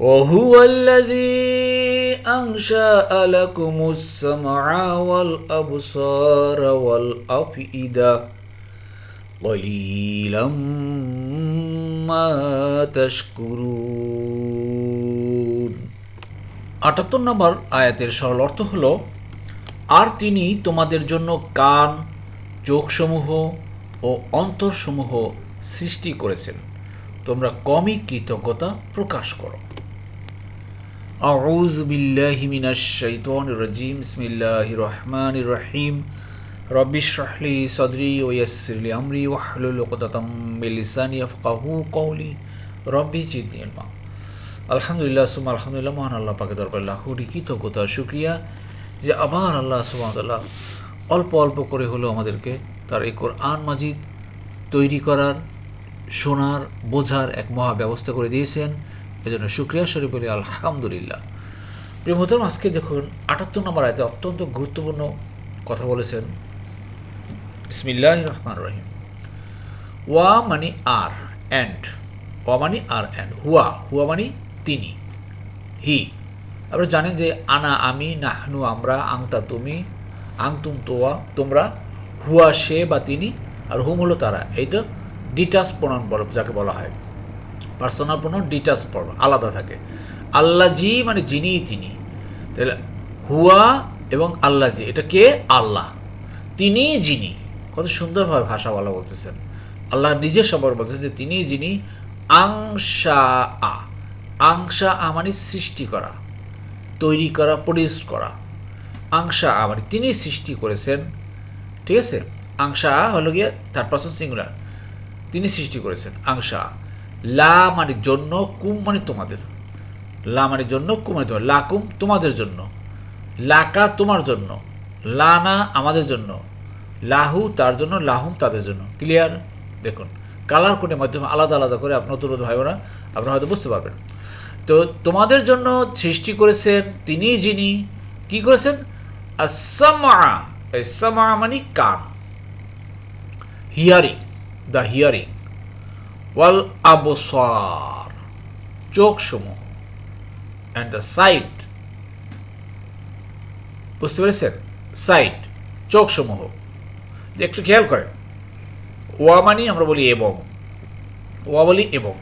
وهو الذي أنشأ لكم السمع والأبصار والأفئدة قليلا ما تشكرون আটাত্তর নম্বর আয়াতের সরল অর্থ হলো আর তিনি তোমাদের জন্য কান চোখসমূহ ও অন্তরসমূহ সৃষ্টি করেছেন তোমরা কমই কৃতজ্ঞতা প্রকাশ করো أعوذ بالله من الشيطان الرجيم بسم الله الرحمن الرحيم رب اشرح لي صدري ويسر لي أمري واحلل عقدة من لساني يفقهوا قولي ربي زدني علما আলহামদুলিল্লাহ সুমা আলহামদুলিল্লাহ মহান আল্লাহ পাকে দরবার লাখুরি কৃতজ্ঞতা শুক্রিয়া যে আবার আল্লাহ সুবাহতাল্লাহ অল্প অল্প করে হলেও আমাদেরকে তার এই কোরআন মাজিদ তৈরি করার শোনার বোঝার এক মহা ব্যবস্থা করে দিয়েছেন এজন্য শুক্রিয়া শরীফ বলি, আলহামদুলিল্লাহ। প্রিয় মোহতরম আজকে দেখুন, আটাত্তর নম্বর আয়তে অত্যন্ত গুরুত্বপূর্ণ কথা বলেছেন ইসমিল্লাহ রহমান রহিম। ওয়া মানে আর অ্যান্ড ওয়া মানে আর অ্যান্ড হুয়া হুয়া মানে তিনি, হি। আপনারা জানেন যে আনা, আমি, নাহনু, আমরা, আংতা, তুমি, আংতুম, তোয়া, তোমরা, হুয়া, সে বা তিনি, আর হুম হলো তারা। এইটা ডিটাস প্রণন বল যাকে বলা হয়। পার্সোনাল প্রণন ডিটাস প্রণন আলাদা থাকে। আল্লাহ জি মানে যিনি, তিনি। তাহলে হুয়া এবং আল্লাহ জি এটা কে? আল্লাহ। তিনি, যিনি। কত সুন্দরভাবে ভাষা বলা বলতেছেন। আল্লাহ নিজের সম্পর্কে বলতেছেন যে তিনি, যিনি আংশা আ আংশা আ মানে সৃষ্টি করা, তৈরি করা প্রডিউস করা। আংশা আ মানে তিনি সৃষ্টি করেছেন। ঠিক আছে? আংশা আ হলো গিয়ে থার্ড পার্সন সিঙ্গুলার তিনি সৃষ্টি করেছেন আংশা। লা মানে জন্য, কুম মানে তোমাদের। লা মানে জন্য, কুম মানে তোমার লাকুম তোমাদের জন্য। লাকা তোমার জন্য। লানা আমাদের জন্য। লাহু তার জন্য, লাহুম তাদের জন্য। ক্লিয়ার দেখুন কালার কোডের মাধ্যমে আলাদা আলাদা করে আপনার নতুন ভাই বোনা আপনারা হয়তো বুঝতে পারবেন। তো তোমাদের জন্য সৃষ্টি করেছেন তিনি যিনি, কি করেছেন? আসামা সামা মানে কান। হিয়ারিং দ্য হিয়ারিং ওয়াল আবসার, চোখসমূহ অ্যান্ড দ্য সাইট বুঝতে পেরেছেন? সাইট চোখসমূহ। যে একটু খেয়াল করেন। ওয়া মানি আমরা বলি এবং। ওয়া বলি এবং।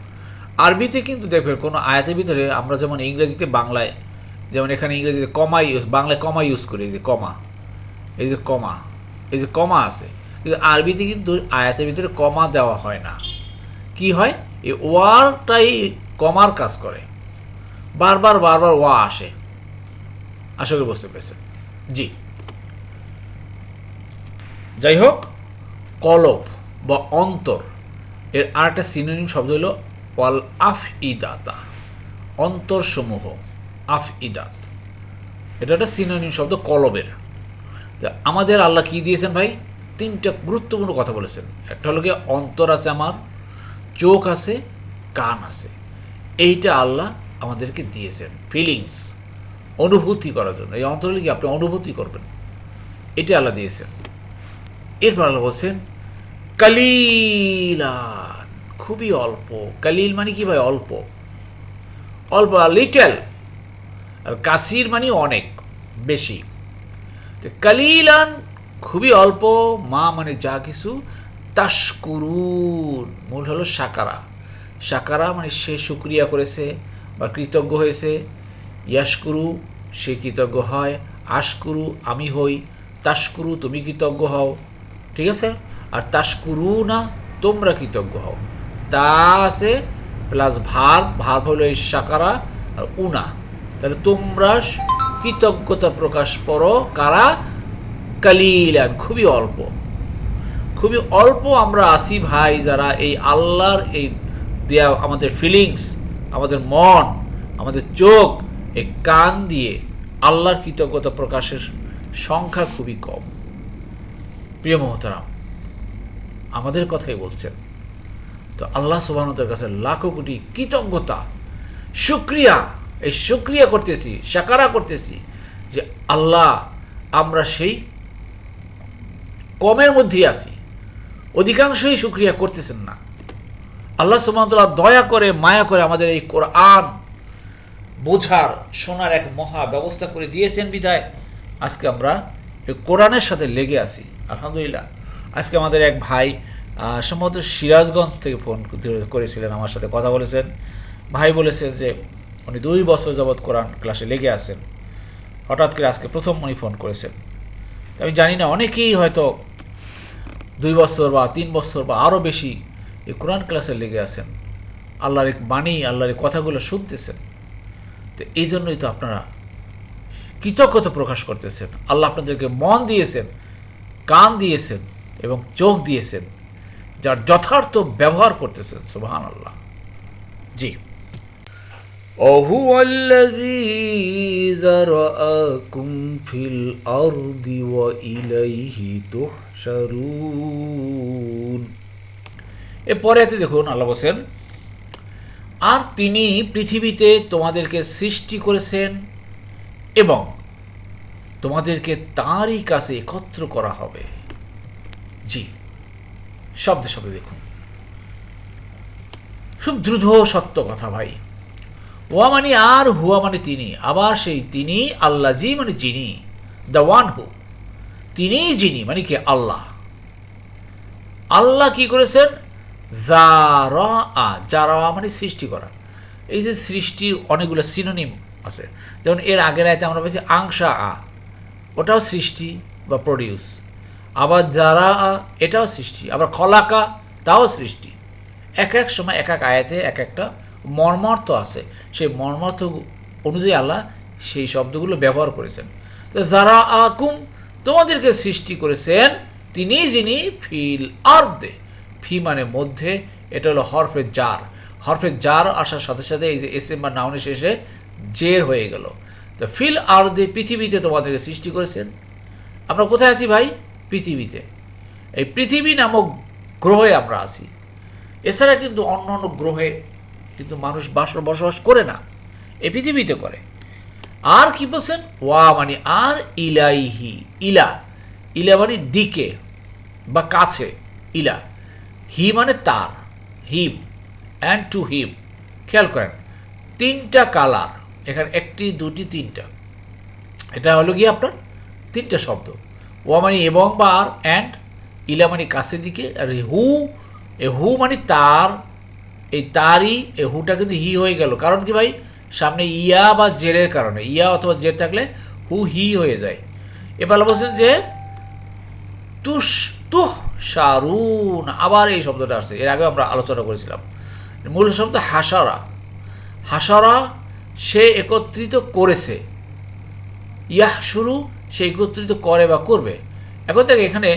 আরবিতে কিন্তু দেখবেন কোনো আয়াতের ভিতরে আমরা যেমন ইংরেজিতে বাংলায়, যেমন এখানে ইংরেজিতে কমা ইউজ বাংলায় কমা ইউজ করি, এই যে কমা। এই যে কমা। এই যে কমা আছে। কিন্তু আরবিতে কিন্তু আয়াতের ভিতরে কমা দেওয়া হয় না। কি হয়? এই ওয়ারটাই কমার কাজ করে। বারবার বারবার ওয়া আসে। আশা করি বুঝতে পেরেছেন। জি। যাই হোক, কলব বা অন্তর এর আরেকটা সিনোনিম শব্দ হলো ওয়াল আফ ইদাতা অন্তরসমূহ আফ ইদাত এটা একটা সিনোনিম শব্দ কলবের। তা আমাদের আল্লাহ কি দিয়েছেন ভাই? তিনটা গুরুত্বপূর্ণ কথা বলেছেন। একটা হলো গিয়ে অন্তর আছে আমার চোখ আছে, কান আছে। এইটা আল্লাহ আমাদেরকে দিয়েছেন ফিলিংস অনুভূতি করার জন্য। এই অন্তরে কি আপনি অনুভূতি করবেন। এটা আল্লাহ দিয়েছেন। এরপর আল্লাহ বলছেন, কালিলান, খুবই অল্প। কালিল মানে কি ভাই? অল্প। অল্প লিটেল আর কাসির মানে অনেক, বেশি। তো কালিলান খুবই অল্প, মা মানে যা কিছু তাস্কুরুন মূল হলো সাকারা। সাকারা মানে সে শুক্রিয়া করেছে বা কৃতজ্ঞ হয়েছে। ইয়াসকুরু সে কৃতজ্ঞ হয়। আশকুরু, আমি হই। তাসকুরু তুমি কৃতজ্ঞ হও। ঠিক আছে? আর তাসকুরু না তোমরা কৃতজ্ঞ হও। তা আছে প্লাস ভার। ভার হলো এই সাকারা আর উনা। তাহলে তোমরা কৃতজ্ঞতা প্রকাশ করো কারা? কালিলান। খুবই অল্প। খুবই অল্প আমরা আসি ভাই যারা এই আল্লাহর এই দেয়া আমাদের ফিলিংস আমাদের মন, আমাদের চোখ এই কান দিয়ে আল্লাহর কৃতজ্ঞতা প্রকাশের সংখ্যা খুবই কম। প্রিয় মহতারাম, আমাদের কথাই বলছেন। তো আল্লাহ সুবাহতের কাছে লাখো কোটি কৃতজ্ঞতা, শুক্রিয়া, এই শুক্রিয়া করতেছি, সাকারা করতেছি যে আল্লাহ আমরা সেই কমের মধ্যেই আছি। অধিকাংশই শুক্রিয়া করতেছেন না। আল্লাহ সুবাহতাল্লাহ দয়া করে, মায়া করে আমাদের এই কোরআন বোঝার, শোনার এক মহা ব্যবস্থা করে দিয়েছেন বিদায়। আজকে আমরা এই কোরআনের সাথে লেগে আছি। আলহামদুলিল্লাহ। আজকে আমাদের এক ভাই সম্ভবত সিরাজগঞ্জ থেকে ফোন করেছিলেন, আমার সাথে কথা বলেছেন। ভাই বলেছেন যে, উনি দুই বছর যাবৎ কোরআন ক্লাসে লেগে আছেন। হঠাৎ করে আজকে প্রথম উনি ফোন করেছেন। আমি জানি না, অনেকেই হয়তো দুই বছর বা তিন বছর বা আরও বেশি এই কোরআন ক্লাসে লেগে আছেন আল্লাহর এক বাণী আল্লাহর এই কথাগুলো শুনতেছেন তো এই জন্যই তো আপনারা কৃতজ্ঞতা প্রকাশ করতেছেন আল্লাহ আপনাদেরকে মন দিয়েছেন কান দিয়েছেন এবং চোখ দিয়েছেন যার যথার্থ ব্যবহার করতেছেন সুবহান আল্লাহ জি وهو الذي ذرأكم في الأرض وإليه تحشرون এরপরে এতে দেখুন, আল্লাহ বলছেন, আর তিনি পৃথিবীতে তোমাদেরকে সৃষ্টি করেছেন এবং তোমাদেরকে তাঁরই কাছে একত্র করা হবে। জি শব্দে শব্দে দেখুন। খুব দ্রুত সত্য কথা ভাই। ওয়া মানে আর হুয়া মানে তিনি, আবার সেই তিনি, আল্লাহ জি মানে যিনি, দ্য ওয়ান হু। তিনি যিনি মানে কি আল্লাহ। আল্লাহ কি করেছেন? জারা জারা মানে সৃষ্টি করা। এই যে সৃষ্টির অনেকগুলো সিনোনিম আছে। যেমন এর আগের আয়তে আমরা পেয়েছি আংশা, আ। ওটাও সৃষ্টি বা প্রডিউস আবার যারা এটাও সৃষ্টি। আবার খলাকা, তাও সৃষ্টি। এক এক সময় এক এক আয়াতে এক একটা মর্মার্থ আছে। সেই মর্মার্থ অনুযায়ী আল্লাহ সেই শব্দগুলো ব্যবহার করেছেন। তো যারা আকুম তোমাদেরকে সৃষ্টি করেছেন তিনি যিনি ফিল আর্দে। ফি মানে মধ্যে, এটা হলো হরফে জার। হরফে জার আসার সাথে সাথে এই যে এস এম শেষে জের হয়ে গেল। তো ফিল আর্দে পৃথিবীতে তোমাদেরকে সৃষ্টি করেছেন। আমরা কোথায় আছি ভাই? পৃথিবীতে। এই পৃথিবী নামক গ্রহে আমরা আছি। এছাড়া কিন্তু অন্য অন্য গ্রহে কিন্তু মানুষ বাস বসবাস করে না। এই পৃথিবীতে করে। আর কি বলছেন? ওয়া মানে আর ইলাইহি, ইলা। ইলা মানে দিকে বা কাছে, ইলা। হি মানে তার, হিম। অ্যান্ড টু হিম খেয়াল করেন, তিনটা কালার, এখানে একটি, দুটি, তিনটা। এটা হলো কি আপনার তিনটা শব্দ। ওয়া মানে এবং বা আর অ্যান্ড ইলা মানে কাছের দিকে, আর হু এ হু মানে তার। এই তারই এ হুটা কিন্তু হি হয়ে গেল। কারণ কি ভাই? সামনে ইয়া বা জেরের কারণে, ইয়া অথবা জের থাকলে হু, হি হয়ে যায়। এবার বলছেন যে তুষ তুহ সারুন আবার এই শব্দটা আসছে। এর আগে আমরা আলোচনা করেছিলাম। মূল শব্দ হাসারা হাসারা সে একত্রিত করেছে। ইয়াহ শুরু সে একত্রিত করে বা করবে। এখন থেকে এখানে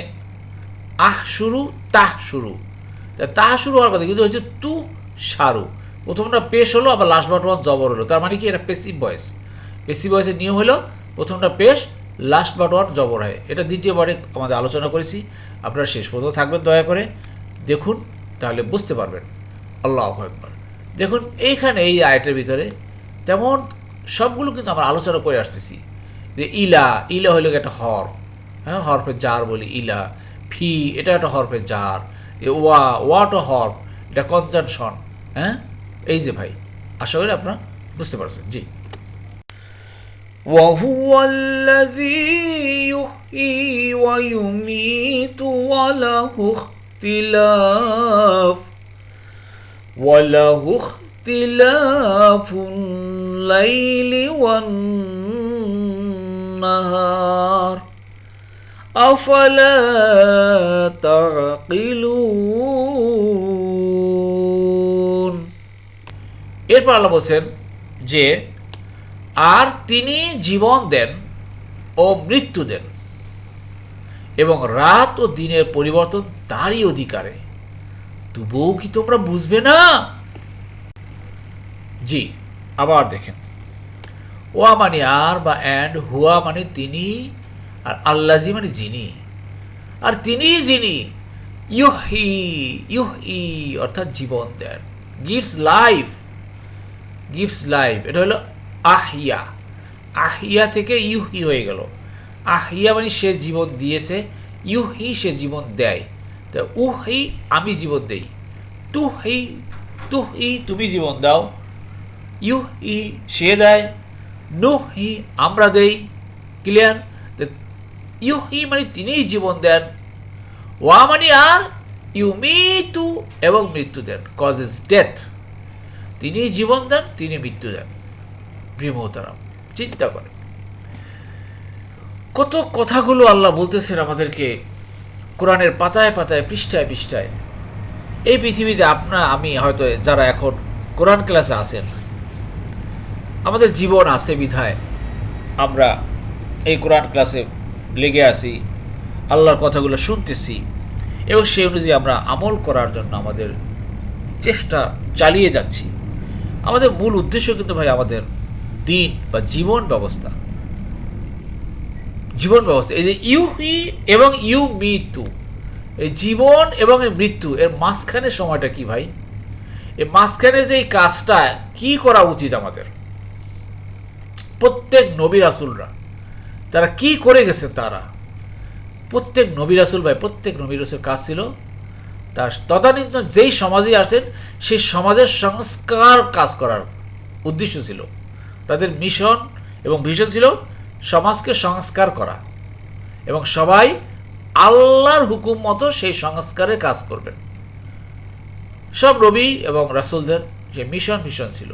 আহ শুরু তাহ শুরু তা শুরু হওয়ার কথা, কিন্তু হচ্ছে তু, সারু। প্রথমটা পেশ হলো, আবার লাস্ট বাট ওয়ান জবর হলো। তার মানে কি? এটা পেসিভ ভয়েস পেসিভ ভয়েসের নিয়ম হলো, প্রথমটা পেশ লাস্ট বাট ওয়ান জবর হয়। এটা দ্বিতীয়বারে আমাদের আলোচনা করেছি। আপনারা শেষ পর্যন্ত থাকবেন দয়া করে। দেখুন, তাহলে বুঝতে পারবেন। আল্লাহ একবার দেখুন, এইখানে এই আয়টের ভিতরে তেমন সবগুলো কিন্তু আমরা আলোচনা করে আসতেছি। যে ইলা ইলা হইল একটা হর। হ্যাঁ হরফের জার বলি, ইলা। ফি, এটা একটা হরফের জার। ওয়া, ওয়াটা হরফ এটা কনজানশন হ্যাঁ? এই যে ভাই আশা করি আপনারা বুঝতে পারছেন জি وهو الذي يحيي ويميت وله اختلاف وله اختلاف الليل والنهار أفلا تعقلون এরপর আল্লাহ বলছেন যে, আর তিনি জীবন দেন ও মৃত্যু দেন এবং রাত ও দিনের পরিবর্তন তারই অধিকারে। তবুও কি তোমরা বুঝবে না? জি, আবার দেখেন। ওয়া মানে আর বা অ্যান্ড হুয়া মানে তিনি আর আল্লাজি মানে যিনি। আর তিনি যিনি, ইউহি ইউহি অর্থাৎ জীবন দেন, গিভস লাইফ গিভস লাইফ এটা হলো আহিয়া। আহিয়া থেকে ইউহি হয়ে গেল। আহিয়া মানে সে জীবন দিয়েছে, ইউহি সে জীবন দেয়। তা উহি আমি জীবন দেই। তুহি তুহি তুমি জীবন দাও। ইউহি সে দেয়, নুহি আমরা দেই। ক্লিয়ার ইউহি মানে তিনিই জীবন দেন। ওয়া মানে আর ইউ মৃত্যু এবং মৃত্যু দেন। কজ ইজ ডেথ তিনি জীবন দেন, তিনি মৃত্যু দেন। প্রিমতারাম চিন্তা করেন। কত কথাগুলো আল্লাহ বলতেছেন আমাদেরকে কোরআনের পাতায় পাতায়, পৃষ্ঠায় পৃষ্ঠায়। এই পৃথিবীতে আপনা, আমি হয়তো যারা এখন কোরআন ক্লাসে আছেন, আমাদের জীবন আছে বিধায় আমরা এই কোরআন ক্লাসে লেগে আসি আল্লাহর কথাগুলো শুনতেছি এবং সেই অনুযায়ী আমরা আমল করার জন্য আমাদের চেষ্টা চালিয়ে যাচ্ছি। আমাদের মূল উদ্দেশ্য কিন্তু ভাই আমাদের দিন বা জীবন ব্যবস্থা। জীবন ব্যবস্থা। এই যে ইউহি এবং ইউ মৃত্যু এই জীবন এবং এই মৃত্যু, এর মাঝখানে সময়টা কি ভাই? এই মাঝখানে যে এই কাজটা কি করা উচিত আমাদের? প্রত্যেক নবী রাসুলরা, তারা কি করে গেছে তারা? প্রত্যেক নবী রাসুল ভাই, প্রত্যেক নবী রাসুল কাজ ছিল তার তদানীন্তন যেই সমাজে আছেন, সেই সমাজের সংস্কার কাজ করার উদ্দেশ্য ছিল। তাদের মিশন এবং ভিশন ছিল সমাজকে সংস্কার করা এবং সবাই আল্লাহর হুকুম মতো সেই সংস্কারে কাজ করবেন। সব রবি এবং রাসুলদের যে মিশন মিশন ছিল।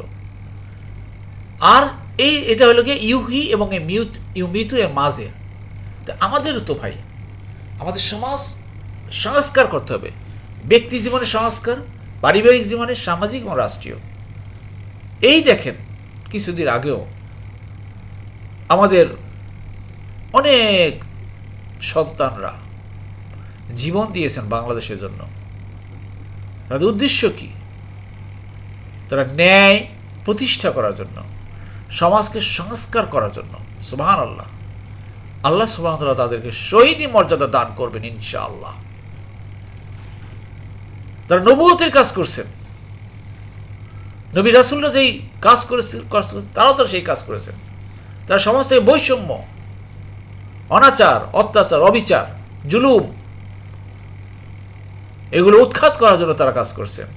আর এই এটা হলো গিয়ে ইউহি এবং এই মিউট ইউমিতু এর মাঝে। তো আমাদেরও তো ভাই, আমাদের সমাজ সংস্কার করতে হবে। ব্যক্তি জীবনে সংস্কার, পারিবারিক জীবনে সামাজিক এবং রাষ্ট্রীয়। এই দেখেন, কিছুদিন আগেও আমাদের অনেক সন্তানরা জীবন দিয়েছেন বাংলাদেশের জন্য। তাদের উদ্দেশ্য কি? তারা ন্যায় প্রতিষ্ঠা করার জন্য, সমাজকে সংস্কার করার জন্য। সুবাহান আল্লাহ আল্লাহ সুবাহ তাদেরকে শহীদী মর্যাদা দান করবেন ইনশাআল্লাহ। তারা নবুয়তের কাজ করছেন। নবী রাসুলরা যেই কাজ করেছে, তারাও তো সেই কাজ করেছেন। তারা সমাজ থেকে বৈষম্য, অনাচার, অত্যাচার, অবিচার, জুলুম, এগুলো উৎখাত করার জন্য তারা কাজ করছেন।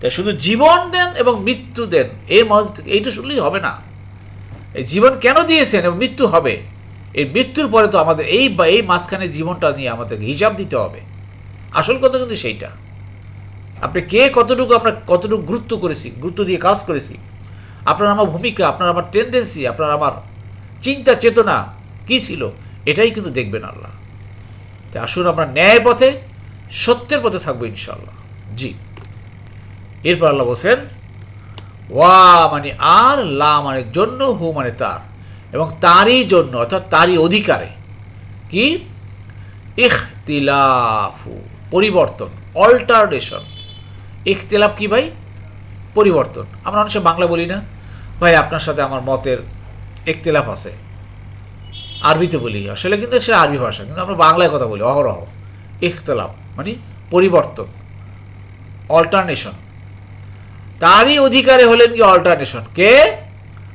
তাই শুধু জীবন দেন এবং মৃত্যু দেন এর মধ্যে এইটা শুনলেই হবে না। এই জীবন কেন দিয়েছেন এবং মৃত্যু হবে? এই মৃত্যুর পরে তো আমাদের এই বা এই মাঝখানে জীবনটা নিয়ে আমাদেরকে হিসাব দিতে হবে। আসল কথা কিন্তু সেইটা। আপনি কে কতটুকু আপনার কতটুকু গুরুত্ব করেছি, গুরুত্ব দিয়ে কাজ করেছি, আপনার আমার ভূমিকা, আপনার আমার টেন্ডেন্সি আপনার আমার চিন্তা চেতনা কি ছিল, এটাই কিন্তু দেখবেন আল্লাহ। তাই আসুন আমরা ন্যায় পথে, সত্যের পথে থাকব ইনশাল্লাহ জি। এরপর আল্লাহ বলছেন, ওয়া মানে আর, লা মানে জন্য, হু মানে তার। এবং তারই জন্য, অর্থাৎ তারই অধিকারে। কি? ইখতিলাফু, পরিবর্তন, অল্টারনেশন। ইখতিলাফ কী ভাই? পরিবর্তন। আমরা অনেক বাংলা বলি না, ভাই, আপনার সাথে আমার মতের ইখতিলাফ আছে। আরবিতে বলি। আসলে কিন্তু সে আরবি ভাষা, কিন্তু আমরা বাংলায় কথা বলি, অহরহ। ইখতলাফ মানে পরিবর্তন অল্টারনেশন তারই অধিকারে হলেন কি অল্টারনেশন কে?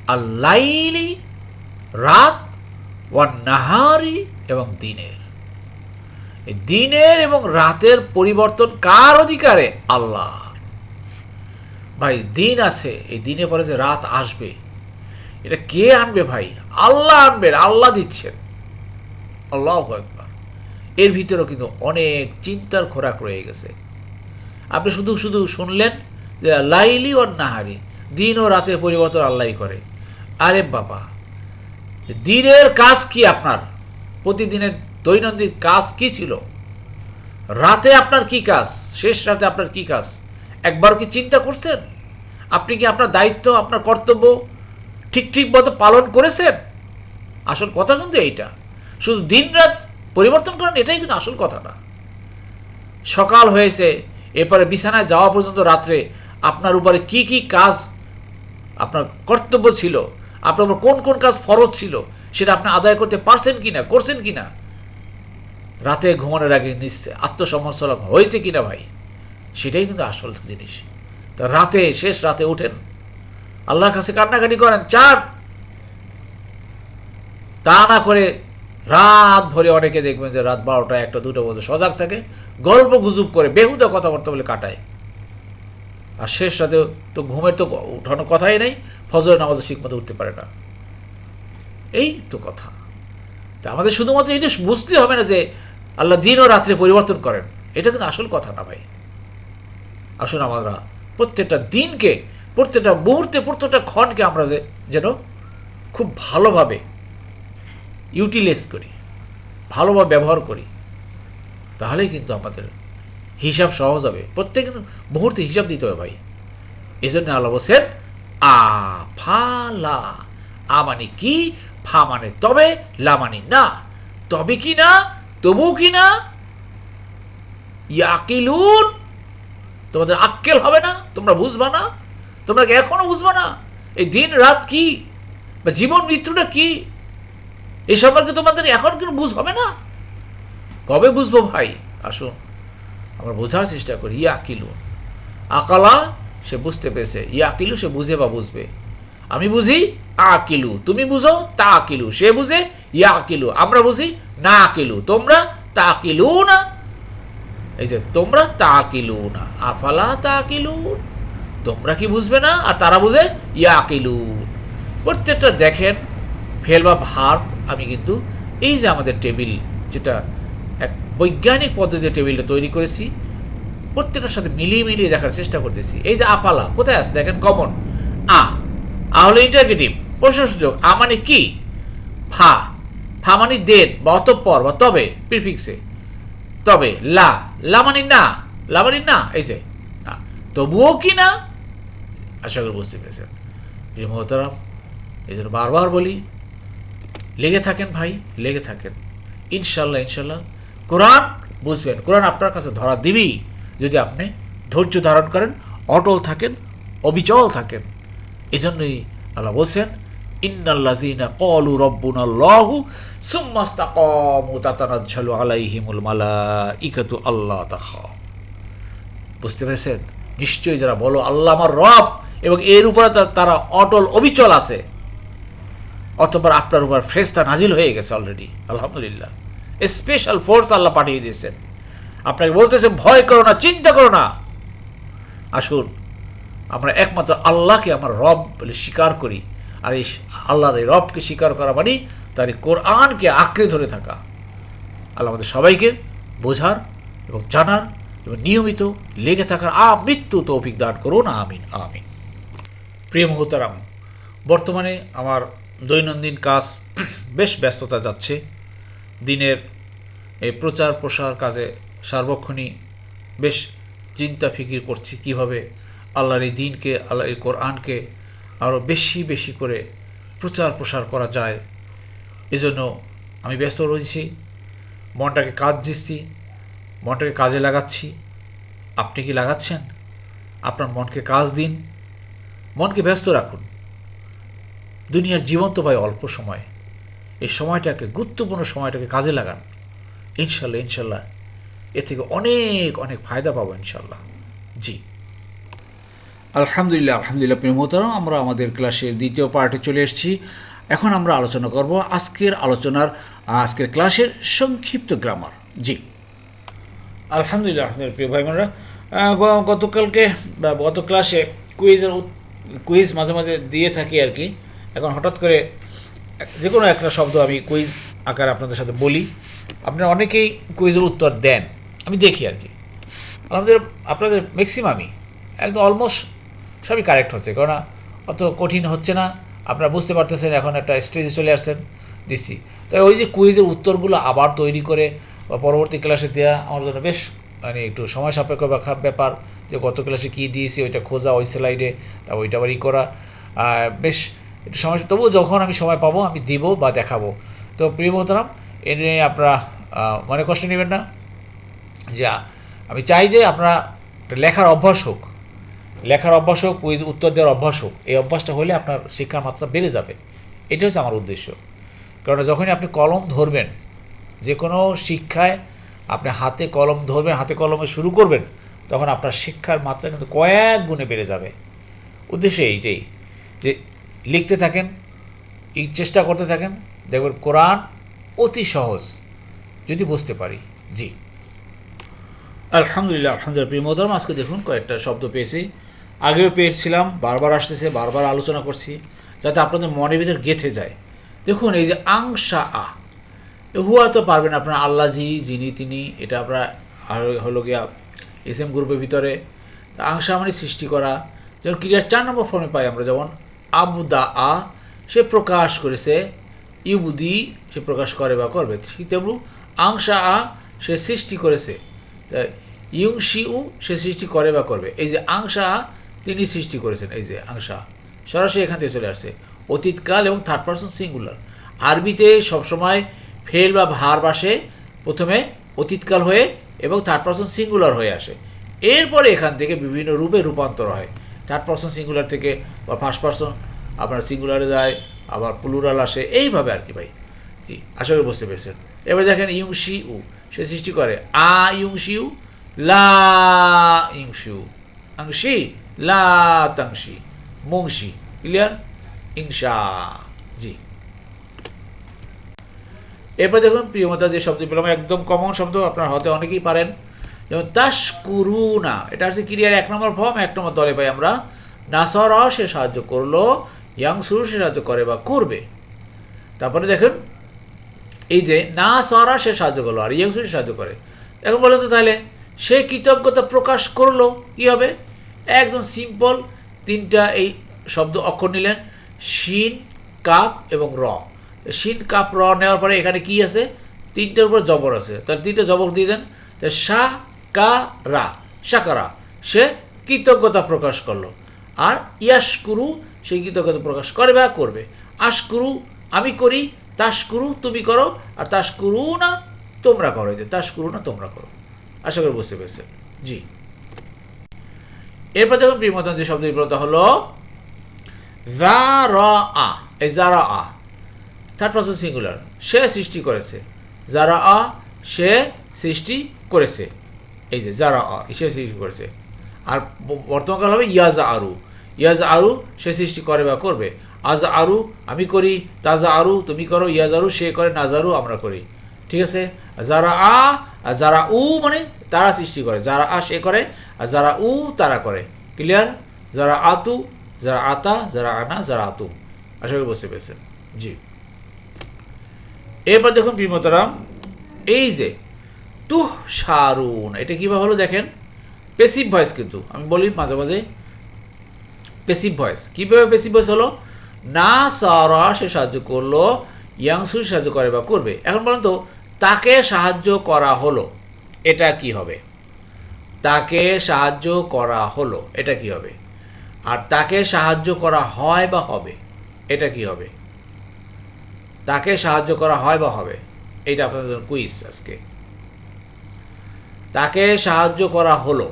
আল্লাইলি, রাত ওয়ান নাহারি এবং দিনের। দিনের এবং রাতের পরিবর্তন কার অধিকারে? আল্লাহ। ভাই, দিন আছে, এই দিনে পরে যে রাত আসবে। এটা কে আনবে ভাই? আল্লাহ আনবেন, আল্লাহ দিচ্ছেন। আল্লাহ একবার এর ভিতরেও কিন্তু অনেক চিন্তার খোরাক রয়ে গেছে। আপনি শুধু শুধু শুনলেন যে লাইলি ও নাহারি, দিন ও রাতের পরিবর্তন আল্লাহ করে। আরে বাবা, দিনের কাজ কি আপনার? প্রতিদিনের দৈনন্দিন কাজ কি ছিল? রাতে আপনার কি কাজ? শেষ রাতে আপনার কি কাজ? একবার কি চিন্তা করছেন? আপনি কি আপনার দায়িত্ব, আপনার কর্তব্য ঠিক ঠিক মতো পালন করেছেন? আসল কথা কিন্তু এইটা। শুধু দিন রাত পরিবর্তন করেন, এটাই কিন্তু আসল কথা না সকাল হয়েছে, এরপরে বিছানায় যাওয়া পর্যন্ত রাত্রে আপনার উপরে কি কি কাজ আপনার কর্তব্য ছিল? আপনার উপর কোন কোন কাজ ফরজ ছিল? সেটা আপনি আদায় করতে পারছেন কিনা, করছেন কিনা? রাতে ঘুমানোর আগে নিশ্চয় আত্মসমর্থন হয়েছে কিনা ভাই? সেটাই কিন্তু আসল জিনিস। তা রাতে, শেষ রাতে ওঠেন আল্লাহর কাছে কান্নাকাটি করেন চান তা না করে রাত ভরে অনেকে দেখবেন যে রাত বারোটা একটা দুটো মধ্যে সজাগ থাকে, গল্প গুজব করে, বেহুদা কথাবার্তা বলে কাটায়। আর শেষ রাতে তো ঘুমের তো উঠানোর কথাই নেই ফজর নামাজে ঠিক মতো উঠতে পারে না। এই তো কথা। তা আমাদের শুধুমাত্র এটা বুঝতে হবে না যে আল্লাহ দিন ও রাত্রে পরিবর্তন করেন, এটা কিন্তু আসল কথা না ভাই। আসুন আমরা প্রত্যেকটা দিনকে, প্রত্যেকটা মুহূর্তে, প্রত্যেকটা ক্ষণকে আমরা যে, যেন খুব ভালোভাবে ইউটিলাইজ করি, ভালোভাবে ব্যবহার করি, তাহলেই কিন্তু আমাদের হিসাব সহজ হবে। প্রত্যেক মুহূর্তে হিসাব দিতে হবে ভাই। এই জন্য আল্লাহ বলছেন আ ফা লা আ মানে কি ফা মানে তবে, লা মানে না। তবে কি না? তবু কি না? ইয়াকিলুন। তোমাদের আক্কেল হবে না? তোমরা বুঝবা না? তোমরা কি এখনও বুঝবা না? এই দিন রাত কি? বা জীবন মৃত্যুটা কি? এই সম্পর্কে তোমাদের এখন কিন্তু বুঝ হবে না? কবে বুঝব ভাই? আসুন, আমরা বোঝার চেষ্টা করি। ইয়া আকিলুন আকালা, সে বুঝতে পেরেছে। ইয়া আকিলু সে বুঝে বা বুঝবে। আমি বুঝি? আকিলু। তুমি বুঝো তা আকিলু সে বুঝে ইয়া আকিলু আমরা বুঝি না আকিলু তোমরা তা আকিলু না এই যে তোমরা তা আকিলু না আফালা তা আকিলুন তোমরা কি বুঝবে না? আর তারা বুঝে ইয়া আকিলুন প্রত্যেকটা দেখেন, ফেল বা ভার, আমি কিন্তু এই যে আমাদের টেবিল, যেটা এক বৈজ্ঞানিক পদ্ধতিতে টেবিলটা তৈরি করেছি, প্রত্যেকটার সাথে মিলিয়ে মিলিয়ে দেখার চেষ্টা করতেছি। এই যে আপালা কোথায় আছে? দেখেন, কমন। আ আ হলো ইন্টারগেটিভ প্রশ্ন সুযোগ আ মানে কি? ফা। ফা মানে দেন বা অতঃপর বা তবে, প্রিফিক্সে তবে, লা। লা মানে না। লা মানে না, এই যে, না। তবুও কি না? আশা করি বুঝতে পেরেছেন। প্রিয় মহতারাম এই জন্য বারবার বলি, লেগে থাকেন ভাই, লেগে থাকেন। ইনশাল্লাহ ইনশাল্লাহ কোরআন বুঝবেন। কোরআন আপনার কাছে ধরা দিবি, যদি আপনি ধৈর্য ধারণ করেন, অটল থাকেন, অবিচল থাকেন। এই জন্যই আল্লাহ বলছেন ইন্নাল্লাযীনা ক্বালু রাব্বুনা আল্লাহু সুম্মা ইসতাকামু তাতানাজ্জালু আলাইহিমুল মালাইকাতু আল্লাহ তাখা। বুঝতে পেরেছেন? নিশ্চয়ই যারা বলো আল্লাহ আমার রব এবং এর উপরে তারা অটল অবিচল আছে, অতপর আপনার উপর ফ্রেস্তা নাজিল হয়ে গেছে অলরেডি আলহামদুলিল্লাহ। স্পেশাল ফোর্স আল্লাহ পাঠিয়ে দিয়েছেন। আপনাকে বলতেছে, ভয় করো না, চিন্তা করো না। আসুন, আমরা একমাত্র আল্লাহকে আমার রব বলে স্বীকার করি। আর এই আল্লাহর এই রবকে স্বীকার করা মানে তার এই কোরআনকে আঁকড়ে ধরে থাকা। আল্লাহ আমাদের সবাইকে বোঝার এবং জানার এবং নিয়মিত লেগে থাকার আমৃত্যু তৌফিক দান করুন, আমিন আমিন। প্রিয় মোহতারাম, বর্তমানে আমার দৈনন্দিন কাজ বেশ ব্যস্ততা যাচ্ছে। দিনের এই প্রচার প্রসার কাজে সার্বক্ষণিক বেশ চিন্তা ফিকির করছি কীভাবে আল্লাহর এই দিনকে, আল্লাহর এই কোরআনকে আরও বেশি বেশি করে প্রচার প্রসার করা যায়। এজন্য আমি ব্যস্ত রয়েছি, মনটাকে কাজ দিচ্ছি, মনটাকে কাজে লাগাচ্ছি। আপনি কি লাগাচ্ছেন? আপনার মনকে কাজ দিন, মনকে ব্যস্ত রাখুন। দুনিয়ার জীবন তো ভাই অল্প সময়। এই সময়টাকে, গুরুত্বপূর্ণ সময়টাকে কাজে লাগান। ইনশাল্লাহ ইনশাল্লাহ। এ থেকে অনেক অনেক ফায়দা পাবো ইনশাল্লাহ। জি। আলহামদুলিল্লাহ আলহামদুলিল্লাহ, প্রিয় মোহতারাম, আমরা আমাদের ক্লাসের দ্বিতীয় পার্টে চলে এসেছি। এখন আমরা আলোচনা করব আজকের আলোচনার, আজকের ক্লাসের সংক্ষিপ্ত গ্রামার জি। আলহামদুলিল্লাহ আলহামদুলিল্লাহ, প্রিয় ভাই বোনেরা গতকালকে, বা গত ক্লাসে কুইজের কুইজ মাঝে মাঝে দিয়ে থাকি আর কি। এখন হঠাৎ করে যে কোনো একটা শব্দ আমি কুইজ আকারে আপনাদের সাথে বলি। আপনারা অনেকেই কুইজের উত্তর দেন। আমি দেখি আর কি। আমাদের আপনাদের ম্যাক্সিমামই একদম অলমোস্ট সবই কারেক্ট হচ্ছে কারণ অত কঠিন হচ্ছে না। আপনারা বুঝতে পারতেছেন এখন একটা স্টেজে চলে আসছেন দিচ্ছি তাই ওই যে কুইজের উত্তরগুলো আবার তৈরি করে বা পরবর্তী ক্লাসে দেওয়া আমার জন্য বেশ মানে একটু সময় সাপেক্ষ ব্যাপার যে গত ক্লাসে কী দিয়েছি, ওইটা খোঁজা ওই স্লাইডে তা ওইটা আবার ই করা। বেশ, একটু সময় তবুও যখন আমি সময় পাবো, আমি দিব বা দেখাবো। তো প্রিয় মোহতারাম এ নিয়ে আপনারা মনে কষ্ট নেবেন না। যা, আমি চাই যে আপনারা লেখার অভ্যাস হোক। লেখার অভ্যাস হোক কুইজ উত্তর দেওয়ার অভ্যাস হোক, এই অভ্যাসটা হলে আপনার শিক্ষার মাত্রা বেড়ে যাবে। এটা হচ্ছে আমার উদ্দেশ্য। কারণ যখনই আপনি কলম ধরবেন যে কোনো শিক্ষায় আপনি হাতে কলম ধরবেন, হাতে কলমে শুরু করবেন, তখন আপনার শিক্ষার মাত্রা কিন্তু কয়েক গুণে বেড়ে যাবে। উদ্দেশ্য এইটাই, যে লিখতে থাকেন, এই চেষ্টা করতে থাকেন, দেখবেন কোরআন অতি সহজ। যদি বুঝতে পারি, জি। আলহামদুলিল্লাহ আলহামদুলিল্লাহ, প্রিয় মোহতরম, আজকে দেখুন কয়েকটা শব্দ পেয়েছি। আগেও পেয়েছিলাম বারবার আসতেছে, বারবার আলোচনা করছি, যাতে আপনাদের মনের ভিতর গেথে যায়। দেখুন, এই যে আংসা আ হুয়া তো পারবেন আপনার আল্লাহ জি যিনি তিনি, এটা আপনার হলো গিয়া এস এম গ্রুপের ভিতরে আংসা মানে সৃষ্টি করা। যেমন ক্রিয়ার চার নম্বর ফর্মে পাই আমরা, যেমন আবুদা আ, সে প্রকাশ করেছে ইউবুদি সে প্রকাশ করে বা করবে। তেমন আংসা আ, সে সৃষ্টি করেছে ইউংশি উ সে সৃষ্টি করে বা করবে। এই যে আংসা আ তিনি সৃষ্টি করেছেন, এই যে আংসা সরাসরি এখান থেকে চলে আসছে। অতীতকাল এবং থার্ড পার্সন সিঙ্গুলার আরবিতে সবসময় ফেল বা ভার বাসে, প্রথমে অতীতকাল হয়ে এবং থার্ড পার্সন সিঙ্গুলার হয়ে আসে। এরপরে এখান থেকে বিভিন্ন রূপে রূপান্তর হয়। থার্ড পার্সন সিঙ্গুলার থেকে বা ফার্স্ট পার্সন আপনার সিঙ্গুলারে যায়, আবার প্লুরাল আসে। এইভাবে আর কি ভাই। জি, আশা করি বুঝতে পেরেছেন। এবার দেখেন ইউংশি উ সে সৃষ্টি করে। আ ইউংশি উ লা ইংশি উ আংশি লা তাংশি মুংশি ক্লিয়ার ইংশা, জি। এরপর দেখুন প্রিয়মতা যে শব্দ পেলাম, একদম কমন শব্দ, আপনার হতে অনেকেই পারেন। যেমন তাস না এটা হচ্ছে ক্রিয়ার এক নম্বর ফর্ম এক নম্বর দলে পাই আমরা। নাসর সে সাহায্য করল, ইয়াংসুর সে সাহায্য করে বা করবে। তারপরে দেখুন, এই যে না সরা সে সাহায্য করল, আর ইয়াংসুর সাহায্য করে। এখন বলেন তো তাহলে, সে কৃতজ্ঞতা প্রকাশ করল, কি হবে? একদম সিম্পল তিনটা এই শব্দ অক্ষর নিলেন, শিন, কাপ এবং র। শিন, কাপ, র নেওয়ার পরে এখানে কি আছে? তিনটার উপর জবর আছে। তার তিনটে জবর দিয়ে দেন। তা সা, কা, রা সাকারা সে কৃতজ্ঞতা প্রকাশ করল। আর ইয়াসকুরু সে কৃতজ্ঞতা প্রকাশ করে বা করবে। আশকুরু, আমি করি তাসকুরু তুমি করো, আর তাসকুরু না তোমরা করো। যে তাসকুরু না তোমরা করো। আশা করি বুঝতে পেরেছেন। জি। এরপর দেখুন প্রিমতন যে শব্দ বিব্রত হলো জা র আ এই আ থার্ড পার্সন সিঙ্গুলার সে সৃষ্টি করেছে। যারা আ সে সৃষ্টি করেছে। এই যে যারা আ সে সৃষ্টি করেছে। আর বর্তমানকাল হবে ইয়াজা আরু ইয়াজা আরু সে সৃষ্টি করে বা করবে। আজা আরু আমি করি তাজা আরু তুমি করো ইয়াজ আরু সে করে নাজারু আমরা করি। ঠিক আছে? যারা আ আর যারা উ মানে তারা সৃষ্টি করে, যারা আ সে করে, আর যারা উ তারা করে। ক্লিয়ার যারা আতু, যারা আতা, যারা আনা, যারা আতু। আশা করি বুঝতে পেরেছেন। জি। এরপর দেখুন প্রিমতরাম এই যে তুহ সারুন এটা কীভাবে হলো দেখেন? পেসিভ ভয়েস কিন্তু, আমি বলি মাঝে মাঝে পেসিভ ভয়েস কীভাবে পেসিভ ভয়েস হলো? না সারা সে সাহায্য করল ইয়াংসু সাহায্য করে বা করবে। এখন বলুন তো তাকে সাহায্য করা হলো। এটা কি হবে? তাকে সাহায্য করা হলো, এটা কি হবে? আর তাকে সাহায্য করা হয় বা হবে, এটা কি হবে? তাকে সাহায্য করা হয় বা হবে, এটা আপনাদের কুইজ আজকে। তাকে সাহায্য করা হলো,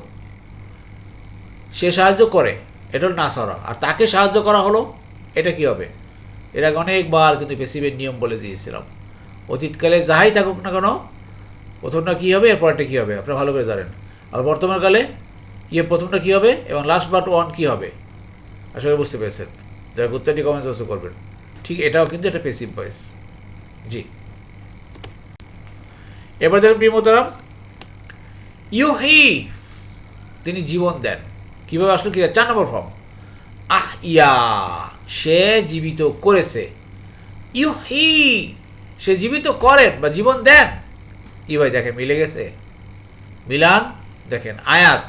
সে সাহায্য করে, এটা হলো নাসারা। আর তাকে সাহায্য করা হলো, এটা কি হবে? আগে অনেকবার কিন্তু পেসিভের নিয়ম বলে দিয়েছিলাম। অতীতকালে যাহাই থাকুক না কেন, প্রথমটা কী হবে, এরপরটা কী হবে? আপনারা ভালো করে জানেন। আর বর্তমানকালে কী প্রথমটা কী হবে এবং লাস্ট বাট ওয়ান কী হবে? আসলে বুঝতে পেরেছেন। যারা উত্তরটি কমেন্টস অবশ্য করবেন। ঠিক এটাও কিন্তু একটা পেসিভ ভয়েস জি। এবার দেখুন প্রিমতরাম ইউহি, তিনি জীবন দেন। কীভাবে আসলো কি? চার নম্বর ফর্ম আহ, ইয়া, সে জীবিত করেছে। ইউহি সে জীবিত করেন বা জীবন দেন। কি ভাই দেখেন, মিলে গেছে? মিলান, দেখেন, আয়াত।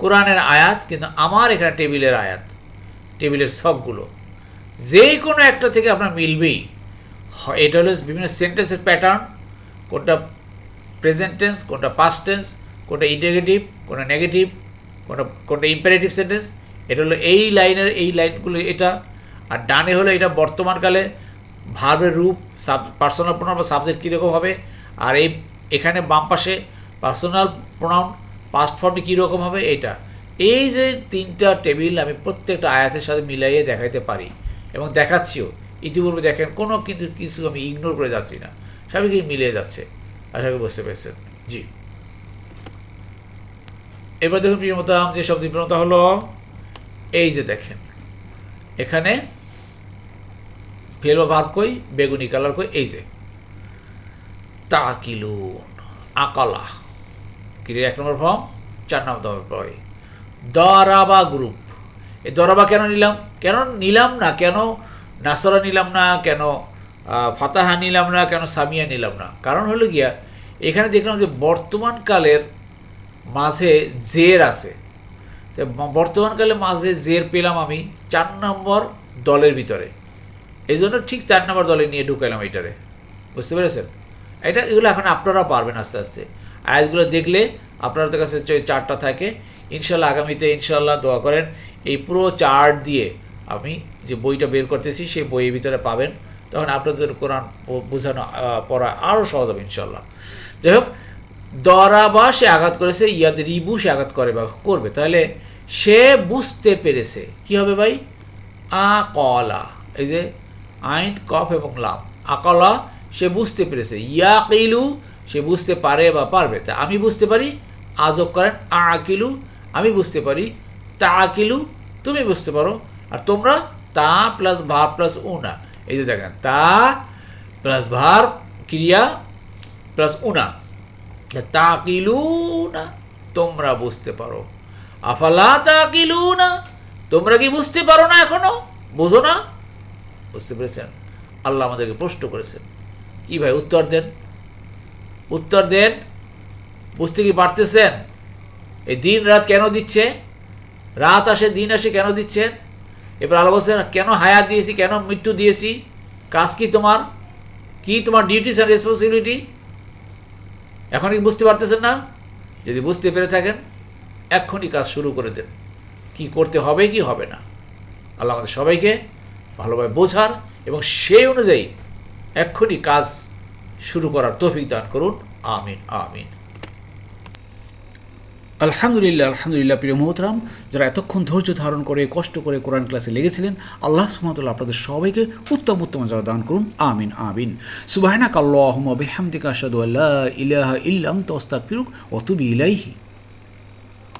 কোরআনের আয়াত কিন্তু আমার এখানে টেবিলের আয়াত, টেবিলের সবগুলো। যে কোনো একটা থেকে আপনার মিলবেই। এটা হলো বিভিন্ন সেন্টেন্সের প্যাটার্ন কোনটা প্রেজেন্ট টেন্স কোনটা পাস্ট টেন্স কোনটা ইন্টিগ্রেটিভ কোনটা নেগেটিভ কোনটা কোনটা ইম্পারেটিভ সেন্টেন্স এটা হলো এই লাইনের, এই লাইনগুলো এটা, আর ডানে হলো এটা বর্তমানকালে ভার্বের রূপ, সাব পার্সোনাল প্রোনাউন বা সাবজেক্ট কীরকম হবে, আর এই, এখানে বাম পাশে পার্সোনাল প্রোনাউন পাস্ট ফর্মে কীরকম হবে এটা এই যে তিনটা টেবিল আমি প্রত্যেকটা আয়াতের সাথে মিলাইয়ে দেখাইতে পারি এবং দেখাচ্ছিও। ইতিপূর্বে দেখেন, কোনো কিন্তু কিছু আমি ইগনোর করে যাচ্ছি না। সবই কিছু মিলিয়ে যাচ্ছে। আশা করি বুঝতে পেরেছেন। জি। এবার দেখুন প্রিয়মতা যে শব্দ প্রিয়মতা হলো, এই যে দেখেন। এখানে ফেলবা ভাব কই, বেগুনি কালার কই, এই যে। তাকিলুন, আকালা। ক্রিয়া এক নম্বর ফর্ম, চার নম্বর পয় দরাবা গ্রুপ। এই দরাবা কেন নিলাম? কেন নিলাম না? কেন নাসরা নিলাম না? কেন ফাতাহা নিলাম না? কেন সামিয়া নিলাম না? কারণ হলো গিয়া, এখানে দেখলাম যে বর্তমানকালের মাঝে জের আছে। বর্তমানকালে মাঝে জের পেলাম আমি চার নম্বর দলের ভিতরে। এই জন্য ঠিক চার নম্বর দলে নিয়ে ঢুকাইলাম এইটারে। বুঝতে পেরেছেন? এটা এগুলো এখন আপনারা পারবেন আস্তে আস্তে। আয়াতগুলো দেখলে আপনাদের কাছে যে চার্টটা থাকে, ইনশাল্লাহ আগামীতে ইনশাল্লাহ দোয়া করেন, এই পুরো চার্ট দিয়ে আমি যে বইটা বের করতেছি, সেই বইয়ের ভিতরে পাবেন। তখন আপনাদের কোরআন বোঝানো পড়া আরও সহজ হবে ইনশাল্লাহ। যাই হোক, দরা বা সে আঘাত করেছে, ইয়াদ রিবু সে আঘাত করে বা করবে। তাহলে সে বুঝতে পেরেছে। কি হবে ভাই? আ কলা এই যে আইন, কফ এবং লাম আকলা, সে বুঝতে পেরেছে। ইয়া কিলু, সে বুঝতে পারে বা পারবে। তা আমি বুঝতে পারি, আজব করেন, আকিলু, আমি বুঝতে পারি তা আকিলু তুমি বুঝতে পারো। আর তোমরা, তা প্লাস ভার প্লাস উনা। এই যে দেখেন, তা প্লাস ভার ক্রিয়া প্লাস উনা। তা কিলু না তোমরা বুঝতে পারো। আফালা তা কিলু না তোমরা কি বুঝতে পারো না এখনও? বোঝো না। বুঝতে পেরেছেন? আল্লাহ আমাদেরকে প্রশ্ন করেছেন। কি ভাই, উত্তর দেন? উত্তর দেন, বুঝতে কি পারতেছেন? এই দিন রাত কেন দিচ্ছে? রাত আসে, দিন আসে কেন দিচ্ছেন? এবার আল্লাহ বলছেন, কেন হায়াত দিয়েছি, কেন মৃত্যু দিয়েছি? কাজ কি তোমার? কি তোমার ডিউটিস অ্যান্ড রেসপন্সিবিলিটি এখন কি বুঝতে পারতেছেন না? যদি বুঝতে পেরে থাকেন, এক্ষুনি কাজ শুরু করে দেন। কি করতে হবে, কি হবে না? আল্লাহ আমাদের সবাইকে ভালোভাবে বোঝার এবং সেই অনুযায়ী এক্ষুনি কাজ শুরু করার তৌফিক দান করুন। আমিন আমিন। আলহামদুলিল্লাহ আলহামদুলিল্লাহ, প্রিয় মোহতরাম, যারা এতক্ষণ ধৈর্য ধারণ করে, কষ্ট করে কোরআন ক্লাসে লেগেছিলেন, আল্লাহ সুমতুল্লাহ আপনাদের সবাইকে উত্তম উত্তম যা দান করুন। আমিন আমিন। সুবাহনা কাল্লাহম বেহামদিকা আসাদু আল্লাহ ইলাহা ইল্লাম তস্তাক ফিরুক অতুবি ইলাইহি।